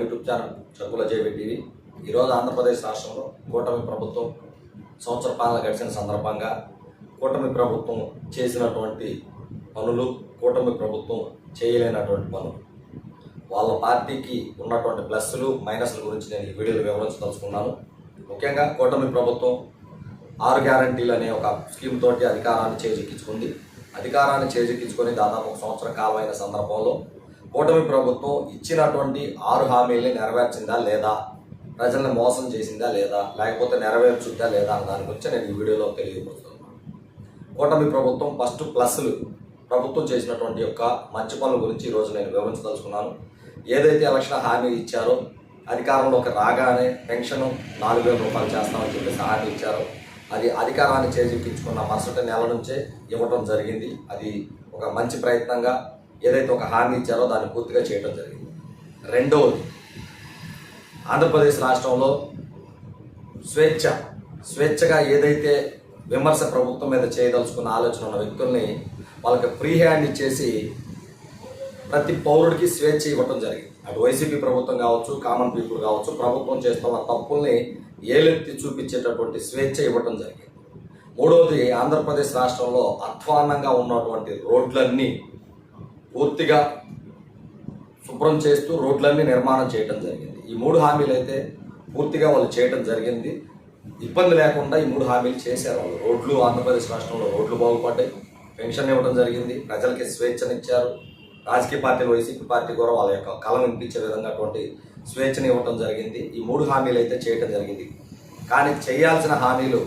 YouTube channel చదువులు JB TV. ఈరోజు ఆంధ్రప్రదేశ్ రాష్ట్రంలో కూటమి ప్రభుత్వం సంవత్సర పాలన గడిచిన సందర్భంగా కూటమి ప్రభుత్వం చేసినటువంటి పనులు కూటమి ప్రభుత్వం చేయలేనటువంటి పనులు. వాళ్ళ పార్టీకి ఉన్నటువంటి ప్లస్లు మైనస్ల గురించి నేను ఈ వీడియోలో వివరించదలుచుకున్నాను. ముఖ్యంగా కూటమి ప్రభుత్వం ఆరు గ్యారంటీలు అనే ఒక స్కీమ్ తోటి అధికారాన్ని చేజిక్కించుకుంది. అధికారాన్ని చేజెక్కించుకొని దాదాపు ఒక సంవత్సర కాలమైన సందర్భంలో కూటమి ప్రభుత్వం ఇచ్చినటువంటి ఆరు హామీల్ని నెరవేర్చిందా లేదా? ప్రజల్ని మోసం చేసిందా లేదా? లేకపోతే నెరవేర్చుద్దా లేదా అన్న దాని గురించి నేను ఈ వీడియోలో తెలియపరుస్తున్నాను కూటమి ప్రభుత్వం ఫస్ట్ ప్లస్లు ప్రభుత్వం చేసినటువంటి యొక్క మంచి పనుల గురించి ఈరోజు నేను వివరించదలుచుకున్నాను. ఏదైతే ఎలక్షన్ హామీ ఇచ్చారో అధికారంలోకి రాగానే పెన్షన్ నాలుగు వేల రూపాయలు చేస్తామని చెప్పేసి హామీ ఇచ్చారో. అది అధికారాన్ని చేజిక్కించుకున్న మరుసటి నెల నుంచే ఇవ్వటం జరిగింది. అది ఒక మంచి ప్రయత్నంగా ఏదైతే ఒక హామీ ఇచ్చారో దాన్ని పూర్తిగా చేయడం జరిగింది. రెండవది ఆంధ్రప్రదేశ్ రాష్ట్రంలో స్వేచ్ఛ స్వేచ్ఛగా ఏదైతే విమర్శ ప్రభుత్వం మీద చేయదలుచుకున్న ఆలోచన ఉన్న వ్యక్తుల్ని వాళ్ళకి ఫ్రీ హ్యాండ్ ఇచ్చేసి ప్రతి పౌరుడికి స్వేచ్ఛ ఇవ్వటం జరిగింది. అటు వైసీపీ ప్రభుత్వం కావచ్చు కామన్ పీపుల్ కావచ్చు ప్రభుత్వం చేస్తున్న తప్పుల్ని ఏలెత్తి చూపించేటటువంటి స్వేచ్ఛ ఇవ్వటం జరిగింది. మూడవది ఆంధ్రప్రదేశ్ రాష్ట్రంలో అధ్వాన్నంగా ఉన్నటువంటి రోడ్లన్నీ పూర్తిగా శుభ్రం చేస్తూ రోడ్లన్నీ నిర్మాణం చేయడం జరిగింది. ఈ మూడు హామీలు అయితే పూర్తిగా వాళ్ళు చేయడం జరిగింది. ఇబ్బంది లేకుండా ఈ మూడు హామీలు చేశారు వాళ్ళు. రోడ్లు ఆంధ్రప్రదేశ్ రాష్ట్రంలో రోడ్లు బాగుపడ్డాయి. పెన్షన్ ఇవ్వడం జరిగింది. ప్రజలకి స్వేచ్ఛనిచ్చారు. రాజకీయ పార్టీలు వైసీపీ పార్టీ కూడా వాళ్ళ యొక్క కళ వినిపించే విధంగా అటువంటి స్వేచ్ఛని ఇవ్వడం జరిగింది. ఈ మూడు హామీలు అయితే చేయడం జరిగింది. కానీ చేయాల్సిన హామీలు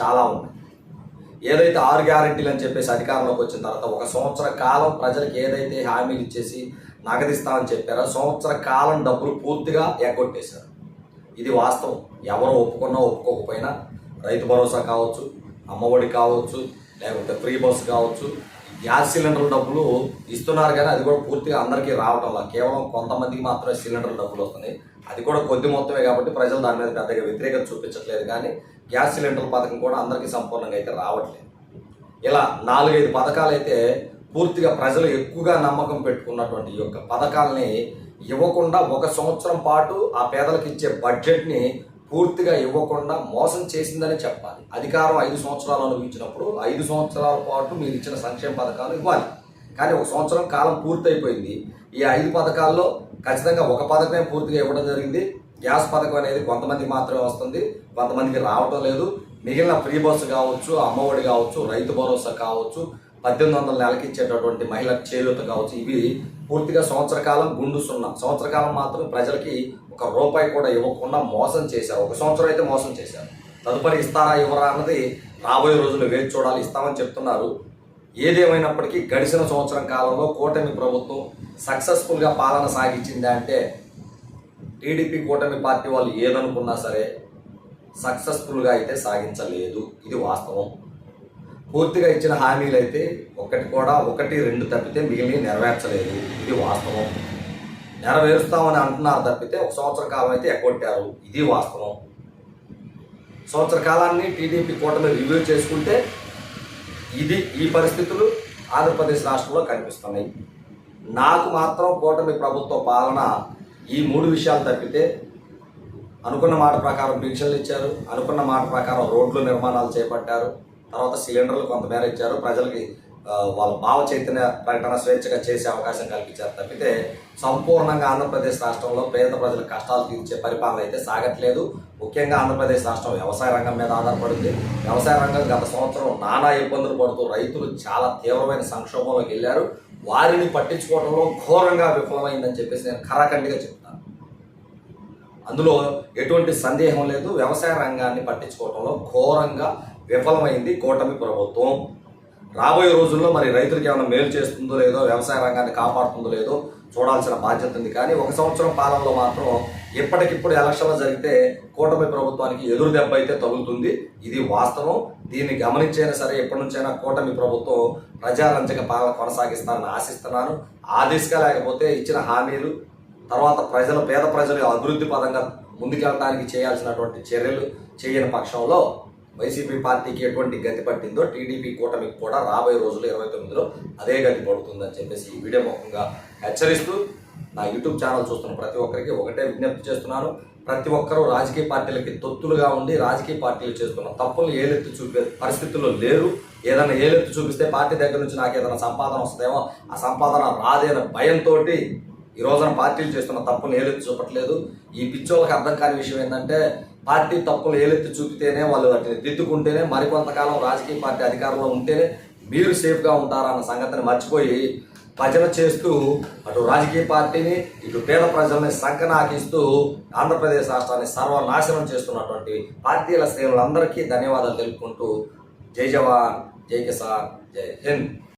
చాలా ఉన్నాయి. ఏదైతే ఆరు గ్యారంటీలు అని చెప్పేసి అధికారంలోకి వచ్చిన తర్వాత ఒక సంవత్సర కాలం ప్రజలకు ఏదైతే హామీలు ఇచ్చేసి నగదిస్తామని చెప్పారో సంవత్సర కాలం డబ్బులు పూర్తిగా ఎగ్గొట్టేశారు. ఇది వాస్తవం. ఎవరు ఒప్పుకున్నా ఒప్పుకోకపోయినా రైతు భరోసా కావచ్చు అమ్మఒడి కావచ్చు లేకపోతే ఫ్రీ బస్ కావచ్చు గ్యాస్ సిలిండర్ డబ్బులు ఇస్తున్నారు కానీ అది కూడా పూర్తిగా అందరికీ రావటం వల్ల కేవలం కొంతమందికి మాత్రమే సిలిండర్ డబ్బులు వస్తున్నాయి. అది కూడా కొద్ది మొత్తమే కాబట్టి ప్రజలు దాని మీద పెద్దగా వ్యతిరేకత చూపించట్లేదు కానీ గ్యాస్ సిలిండర్ పథకం కూడా అందరికీ సంపూర్ణంగా అయితే రావట్లేదు. ఇలా నాలుగైదు పథకాలు అయితే పూర్తిగా ప్రజలు ఎక్కువగా నమ్మకం పెట్టుకున్నటువంటి ఈ యొక్క పథకాలని ఇవ్వకుండా ఒక సంవత్సరం పాటు ఆ పేదలకు ఇచ్చే బడ్జెట్ని పూర్తిగా ఇవ్వకుండా మోసం చేసిందని చెప్పాలి. అధికారం ఐదు సంవత్సరాలు అనుభవించినప్పుడు ఐదు సంవత్సరాల పాటు మీరు ఇచ్చిన సంక్షేమ పథకాలు ఇవ్వాలి. కానీ ఒక సంవత్సరం కాలం పూర్తయిపోయింది. ఈ ఐదు పథకాల్లో ఖచ్చితంగా ఒక పథకమే పూర్తిగా ఇవ్వడం జరిగింది. గ్యాస్ పథకం అనేది కొంతమందికి మాత్రమే వస్తుంది కొంతమందికి రావటం లేదు. మిగిలిన ఫ్రీ బస్సు కావచ్చు అమ్మఒడి కావచ్చు రైతు భరోసా కావచ్చు పద్దెనిమిది వందల నెలకి ఇచ్చేటటువంటి మహిళ చేయూత కావచ్చు ఇవి పూర్తిగా సంవత్సర కాలం గుండు సున్నా. సంవత్సర కాలం మాత్రం ప్రజలకి ఒక రూపాయి కూడా ఇవ్వకుండా మోసం చేశారు. ఒక సంవత్సరం అయితే మోసం చేశారు. తదుపరి ఇస్తారా ఇవ్వరా అన్నది రాబోయే రోజులు వేచి చూడాలి. ఇస్తామని చెప్తున్నారు. ఏదేమైనప్పటికీ గడిచిన సంవత్సరం కాలంలో కూటమి ప్రభుత్వం సక్సెస్ఫుల్గా పాలన సాగించింది అంటే టీడీపీ కూటమి పార్టీ వాళ్ళు ఏదనుకున్నా సరే సక్సెస్ఫుల్గా అయితే సాగించలేదు. ఇది వాస్తవం. పూర్తిగా ఇచ్చిన హామీలు అయితే ఒకటి కూడా ఒకటి రెండు తప్పితే మిగిలిన నెరవేర్చలేదు. ఇది వాస్తవం. నెరవేరుస్తామని అంటున్నారు తప్పితే ఒక సంవత్సర కాలం అయితే ఎగ్గొట్టారు. ఇది వాస్తవం. సంవత్సర కాలాన్ని టీడీపీ కూటమి రివ్యూ చేసుకుంటే ఇది ఈ పరిస్థితులు ఆంధ్రప్రదేశ్ రాష్ట్రంలో కనిపిస్తున్నాయి. నాకు మాత్రం కూటమి ప్రభుత్వ పాలన ఈ మూడు విషయాలు తప్పితే అనుకున్న మాట ప్రకారం పింఛన్లు ఇచ్చారు అనుకున్న మాట ప్రకారం రోడ్లు నిర్మాణాలు చేపట్టారు తర్వాత సిలిండర్లు కొంతమేర ఇచ్చారు ప్రజలకి వాళ్ళ భావ చైతన్య ప్రకటన స్వేచ్ఛగా చేసే అవకాశం కల్పించారు తప్పితే సంపూర్ణంగా ఆంధ్రప్రదేశ్ రాష్ట్రంలో పేద ప్రజల కష్టాలు తీర్చే పరిపాలన అయితే సాగట్లేదు. ముఖ్యంగా ఆంధ్రప్రదేశ్ రాష్ట్రం వ్యవసాయ రంగం మీద ఆధారపడింది. వ్యవసాయ రంగం గత సంవత్సరం నానా ఇబ్బందులు పడుతూ రైతులు చాలా తీవ్రమైన సంక్షోభంలోకి వెళ్ళారు. వారిని పట్టించుకోవడంలో ఘోరంగా విఫలమైందని చెప్పేసి నేను ఖరాఖండిగా చెప్తాను. అందులో ఎటువంటి సందేహం లేదు. వ్యవసాయ రంగాన్ని పట్టించుకోవడంలో ఘోరంగా విఫలమైంది కూటమి ప్రభుత్వం. రాబోయే రోజుల్లో మరి రైతులకు ఏమైనా మేలు చేస్తుందో లేదో వ్యవసాయ రంగాన్ని కాపాడుతుందో లేదో చూడాల్సిన బాధ్యత ఉంది. కానీ ఒక సంవత్సరం పాలనలో మాత్రం ఇప్పటికిప్పుడు ఎలక్షన్లు జరిగితే కూటమి ప్రభుత్వానికి ఎదురు దెబ్బ అయితే తగులుతుంది. ఇది వాస్తవం. దీన్ని గమనించైనా సరే ఎప్పటి నుంచైనా కూటమి ప్రభుత్వం ప్రజారంజక పాలన కొనసాగిస్తారని ఆశిస్తున్నాను. ఆ దిశగా లేకపోతే ఇచ్చిన హామీలు తర్వాత ప్రజలు పేద ప్రజలు అభివృద్ధి పదంగా ముందుకెళ్ళడానికి చేయాల్సినటువంటి చర్యలు చేయని పక్షంలో వైసీపీ పార్టీకి ఎటువంటి గతి పట్టిందో టీడీపీ కూటమికి కూడా రాబోయే రోజులు ఇరవై తొమ్మిదిలో అదే గతి పడుతుందని చెప్పేసి ఈ వీడియో ముఖంగా హెచ్చరిస్తూ నా యూట్యూబ్ ఛానల్ చూస్తున్న ప్రతి ఒక్కరికి ఒకటే విజ్ఞప్తి చేస్తున్నాను. ప్రతి ఒక్కరూ రాజకీయ పార్టీలకి తొత్తులుగా ఉండి రాజకీయ పార్టీలు చేస్తున్న తప్పులు ఏలెత్తి చూపే పరిస్థితుల్లో లేరు. ఏదైనా ఏలెత్తి చూపిస్తే పార్టీ దగ్గర నుంచి నాకు ఏదైనా సంపాదన వస్తుందేమో ఆ సంపాదన రాదేన భయంతో ఈ రోజున పార్టీలు చేస్తున్న తప్పులు ఏలెత్తి చూపట్లేదు. ఈ పిచ్చోళ్ళకి అర్థం కాని విషయం ఏంటంటే పార్టీ తప్పులు ఏలెత్తి చూపితేనే వాళ్ళు వాటిని దిద్దుకుంటేనే మరికొంతకాలం రాజకీయ పార్టీ అధికారంలో ఉంటేనే మీరు సేఫ్గా ఉంటారన్న సంగతిని మర్చిపోయి భజన చేస్తూ అటు రాజకీయ పార్టీని ఇటు పేద ప్రజల్ని సంకనాకిస్తూ ఆంధ్రప్రదేశ్ రాష్ట్రాన్ని సర్వనాశనం చేస్తున్నటువంటి పార్టీల శ్రేణులందరికీ ధన్యవాదాలు తెలుపుకుంటూ జై జవాన్ జై కిసాన్ జై హింద్.